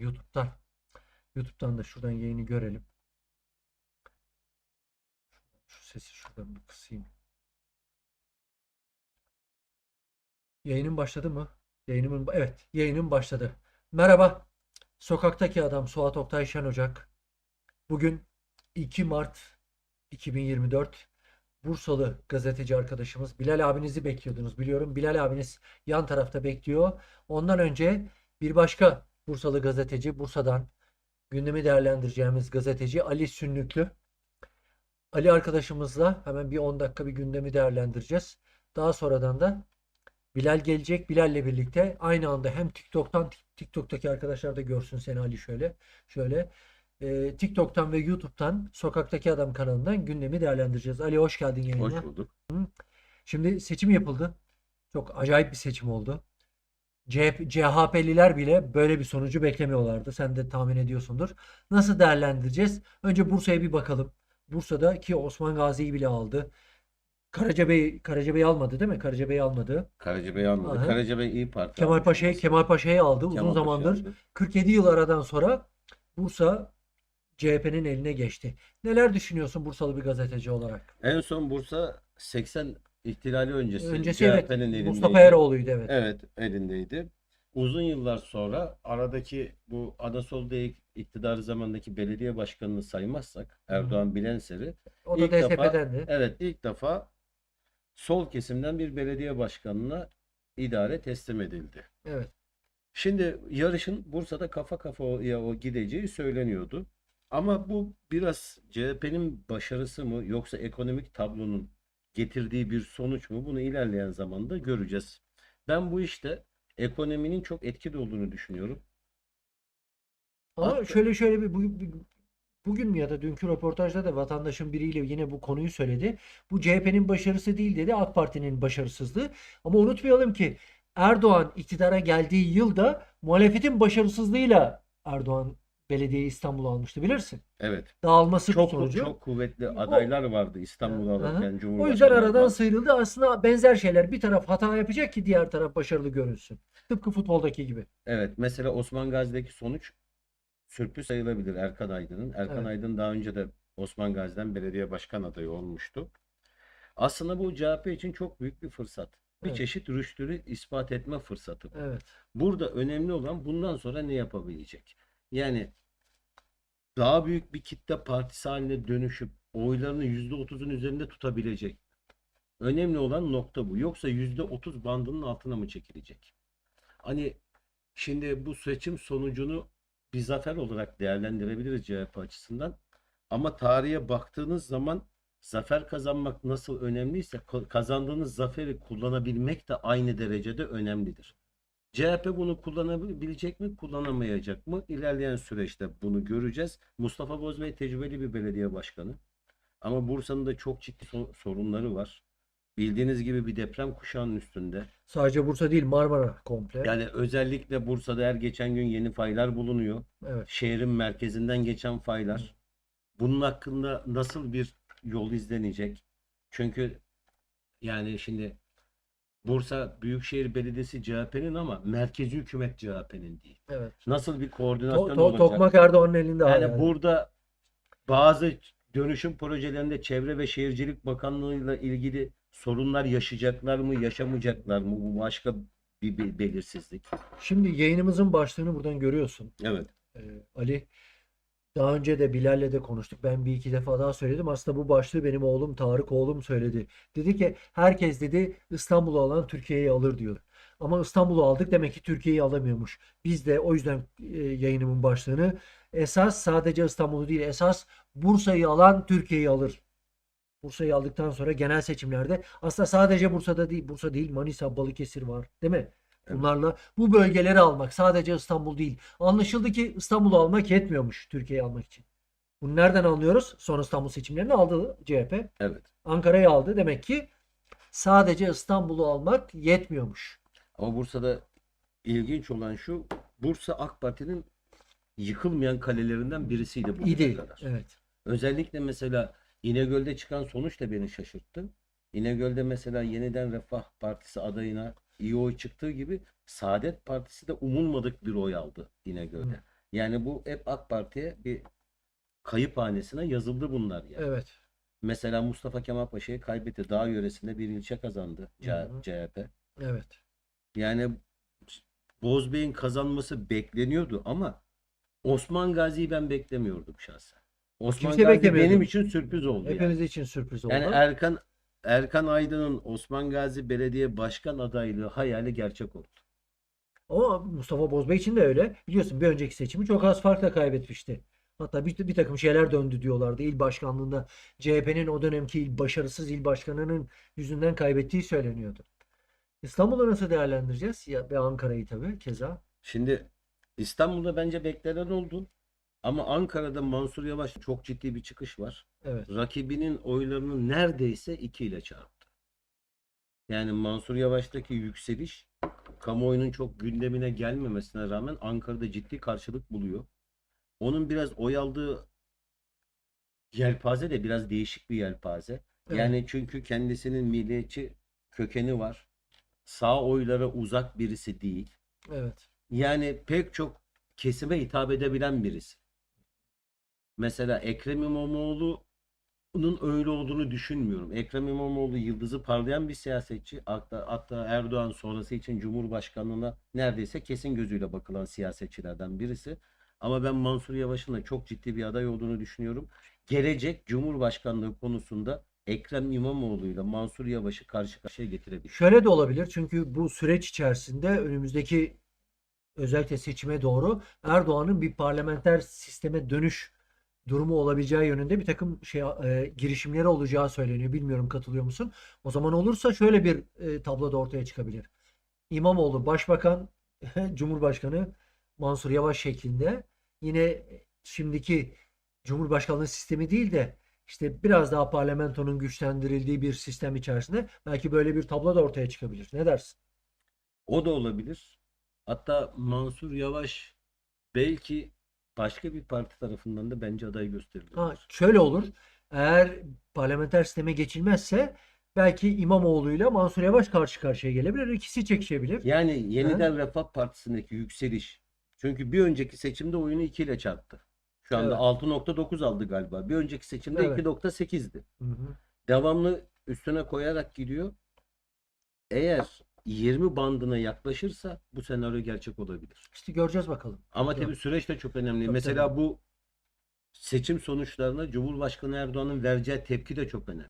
YouTube'dan. YouTube'dan da şuradan yayını görelim. Şu sesi şuradan bir kısayım. Yayının başladı mı? Yayınımın evet, yayının başladı. Merhaba. Sokaktaki adam Suat Oktay Şen Ocak. Bugün 2 Mart 2024. Bursalı gazeteci arkadaşımız Bilal abinizi bekliyordunuz biliyorum. Bilal abiniz yan tarafta bekliyor. Ondan önce bir başka Bursalı gazeteci Bursa'dan gündemi değerlendireceğimiz gazeteci Ali Sünnüklü. Ali arkadaşımızla hemen bir 10 dakika bir gündemi değerlendireceğiz. Daha sonradan da Bilal gelecek. Bilal'le birlikte aynı anda hem TikTok'tan TikTok'taki arkadaşlar da görsün seni Ali şöyle. Şöyle e, TikTok'tan ve YouTube'dan Sokaktaki Adam kanalından gündemi değerlendireceğiz. Ali hoş geldin yayına. Hoş bulduk. Şimdi seçim yapıldı. Çok acayip bir seçim oldu. CHP, CHP'liler bile böyle bir sonucu beklemiyorlardı. Sen de tahmin ediyorsundur. Nasıl değerlendireceğiz? Önce Bursa'ya bir bakalım. Bursa'da ki Osman Gazi'yi bile aldı. Karacabey Karacabey almadı değil mi? Karacabey almadı. Karacabey almadı. Aha. Karacabey iyi Parti Kemal Paşa'yı. Kemal Paşa'yı aldı. Uzun Kemal Paşa zamandır aldı. 47 yıl aradan sonra Bursa CHP'nin eline geçti. Neler düşünüyorsun Bursalı bir gazeteci olarak? En son Bursa 80 ihtilali öncesi Öncesi evet CHP'nin elindeydi. Mustafa Eroğlu'ydu evet. Evet elindeydi. Uzun yıllar sonra aradaki bu Anasol Bey iktidarı zamandaki belediye başkanını saymazsak Erdoğan Bilenseri O da ilk defa- DSP'dendi. evet ilk defa sol kesimden bir belediye başkanına idare teslim edildi. Evet. Şimdi yarışın Bursa'da kafa kafaya o gideceği söyleniyordu. Ama bu biraz CHP'nin başarısı mı yoksa ekonomik tablonun getirdiği bir sonuç mu? Bunu ilerleyen zamanda göreceğiz. Ben bu işte ekonominin çok etkili olduğunu düşünüyorum. Ama Hatta- şöyle şöyle bir, bu- bir- bugün mü ya da dünkü röportajda da vatandaşın biriyle yine bu konuyu söyledi. Bu CHP'nin başarısı değil dedi, AK Parti'nin başarısızlığı. Ama unutmayalım ki Erdoğan iktidara geldiği yılda muhalefetin başarısızlığıyla Erdoğan belediye İstanbul'u almıştı bilirsin. Evet. Dağılması Çok sonucu. çok kuvvetli adaylar vardı İstanbul'u Aha. alırken O yüzden Cumhurbaşkanı aradan adayı. sıyrıldı. Aslında benzer şeyler. Bir taraf hata yapacak ki diğer taraf başarılı görünsün. Tıpkı futboldaki gibi. Evet, mesela Osman Gazi'deki sonuç sürpriz sayılabilir Erkan Aydın'ın. Erkan Evet. Aydın daha önce de Osman Gazi'den belediye başkan adayı olmuştu. Aslında bu CHP için çok büyük bir fırsat. Bir Evet. çeşit rüştünü ispat etme fırsatı bu. Evet. Burada önemli olan bundan sonra ne yapabilecek? Yani daha büyük bir kitle partisi haline dönüşüp oylarını %30'un üzerinde tutabilecek. Önemli olan nokta bu. Yoksa %30 bandının altına mı çekilecek? Hani şimdi bu seçim sonucunu bir zafer olarak değerlendirebiliriz CHP açısından. Ama tarihe baktığınız zaman zafer kazanmak nasıl önemliyse kazandığınız zaferi kullanabilmek de aynı derecede önemlidir. CHP bunu kullanabilecek mi, kullanamayacak mı? İlerleyen süreçte bunu göreceğiz. Mustafa Bozbey tecrübeli bir belediye başkanı. Ama Bursa'nın da çok ciddi so- sorunları var. Bildiğiniz gibi bir deprem kuşağının üstünde. Sadece Bursa değil Marmara komple. Yani özellikle Bursa'da her geçen gün yeni faylar bulunuyor. Evet. Şehrin merkezinden geçen faylar. Bunun hakkında nasıl bir yol izlenecek? Çünkü yani şimdi Bursa Büyükşehir Belediyesi CHP'nin ama merkezi hükümet CHP'nin değil. Evet. Nasıl bir To- koordinasyon to- olacak? Tokmak Erdoğan'ın elinde Yani hala. burada bazı dönüşüm projelerinde Çevre ve Şehircilik Bakanlığı'yla ilgili sorunlar yaşayacaklar mı, yaşamayacaklar mı? Bu başka bir be- belirsizlik. Şimdi yayınımızın başlığını buradan görüyorsun. Evet. Ee, Ali daha önce de Bilal'le de konuştuk. Ben bir iki defa daha söyledim. Aslında bu başlığı benim oğlum Tarık oğlum söyledi. Dedi ki herkes dedi İstanbul'u alan Türkiye'yi alır diyor. Ama İstanbul'u aldık demek ki Türkiye'yi alamıyormuş. Biz de o yüzden e, yayınımın başlığını esas sadece İstanbul'u değil esas Bursa'yı alan Türkiye'yi alır. Bursa'yı aldıktan sonra genel seçimlerde aslında sadece Bursa'da değil Bursa değil Manisa, Balıkesir var değil mi? Bunlarla bu bölgeleri almak sadece İstanbul değil. Anlaşıldı ki İstanbul'u almak yetmiyormuş Türkiye'yi almak için. Bunu nereden anlıyoruz? Son İstanbul seçimlerini aldı CHP. Evet. Ankara'yı aldı. Demek ki sadece İstanbul'u almak yetmiyormuş. Ama Bursa'da ilginç olan şu, Bursa AK Parti'nin yıkılmayan kalelerinden birisiydi bugüne İdi. kadar. Evet. Özellikle mesela İnegöl'de çıkan sonuç da beni şaşırttı. İnegöl'de mesela Yeniden Refah Partisi adayına iyi oy çıktığı gibi Saadet Partisi de umulmadık bir oy aldı İnegöl'de. Hı. Yani bu hep AK Parti'ye bir kayıp hanesine yazıldı bunlar yani. Evet. Mesela Mustafa Kemal Paşa'yı kaybetti. Dağ yöresinde bir ilçe kazandı. CHP. Evet. Yani Bozbey'in kazanması bekleniyordu ama Osman Gazi'yi ben beklemiyordum şahsen. Osman Kimse Gazi benim için sürpriz oldu yani. Hepiniz için sürpriz oldu. Yani Erkan Erkan Aydın'ın Osman Gazi Belediye Başkan adaylığı hayali gerçek oldu. Ama Mustafa Bozbey için de öyle. Biliyorsun bir önceki seçimi çok az farkla kaybetmişti. Hatta bir, bir takım şeyler döndü diyorlardı. İl başkanlığında CHP'nin o dönemki il, başarısız il başkanının yüzünden kaybettiği söyleniyordu. İstanbul'u nasıl değerlendireceğiz? Ya, ve Ankara'yı tabii keza. Şimdi İstanbul'da bence beklenen oldu. Ama Ankara'da Mansur Yavaş çok ciddi bir çıkış var. Evet. Rakibinin oylarını neredeyse 2 ile çarptı. Yani Mansur Yavaş'taki yükseliş kamuoyunun çok gündemine gelmemesine rağmen Ankara'da ciddi karşılık buluyor. Onun biraz oy aldığı yelpaze de biraz değişik bir yelpaze. Evet. Yani çünkü kendisinin milliyetçi kökeni var. Sağ oylara uzak birisi değil. Evet. Yani pek çok kesime hitap edebilen birisi. Mesela Ekrem İmamoğlu'nun öyle olduğunu düşünmüyorum. Ekrem İmamoğlu yıldızı parlayan bir siyasetçi. Hatta, hatta Erdoğan sonrası için Cumhurbaşkanlığına neredeyse kesin gözüyle bakılan siyasetçilerden birisi. Ama ben Mansur Yavaş'ın da çok ciddi bir aday olduğunu düşünüyorum. Gelecek Cumhurbaşkanlığı konusunda Ekrem İmamoğlu ile Mansur Yavaş'ı karşı karşıya getirebilir. Şöyle de olabilir çünkü bu süreç içerisinde önümüzdeki özellikle seçime doğru Erdoğan'ın bir parlamenter sisteme dönüş durumu olabileceği yönünde bir takım şey e, girişimleri olacağı söyleniyor. Bilmiyorum katılıyor musun? O zaman olursa şöyle bir e, tablo da ortaya çıkabilir. İmamoğlu başbakan, Cumhurbaşkanı Mansur Yavaş şeklinde yine şimdiki Cumhurbaşkanlığı sistemi değil de işte biraz daha parlamentonun güçlendirildiği bir sistem içerisinde belki böyle bir tablo da ortaya çıkabilir. Ne dersin? O da olabilir. Hatta Mansur Yavaş belki başka bir parti tarafından da bence aday gösterilir. Ha, şöyle olur. Eğer parlamenter sisteme geçilmezse belki İmamoğlu ile Mansur Yavaş karşı karşıya gelebilir. İkisi çekişebilir. Yani yeniden Refah Partisi'ndeki yükseliş. Çünkü bir önceki seçimde oyunu 2 ile çarptı. Şu anda Evet. 6.9 aldı galiba. Bir önceki seçimde Evet. 2.8'di. Hı hı. Devamlı üstüne koyarak gidiyor. Eğer 20 bandına yaklaşırsa bu senaryo gerçek olabilir. İşte göreceğiz bakalım. Ama Tabii. süreç de çok önemli. Tabii, Mesela tabii. bu seçim sonuçlarına Cumhurbaşkanı Erdoğan'ın vereceği tepki de çok önemli.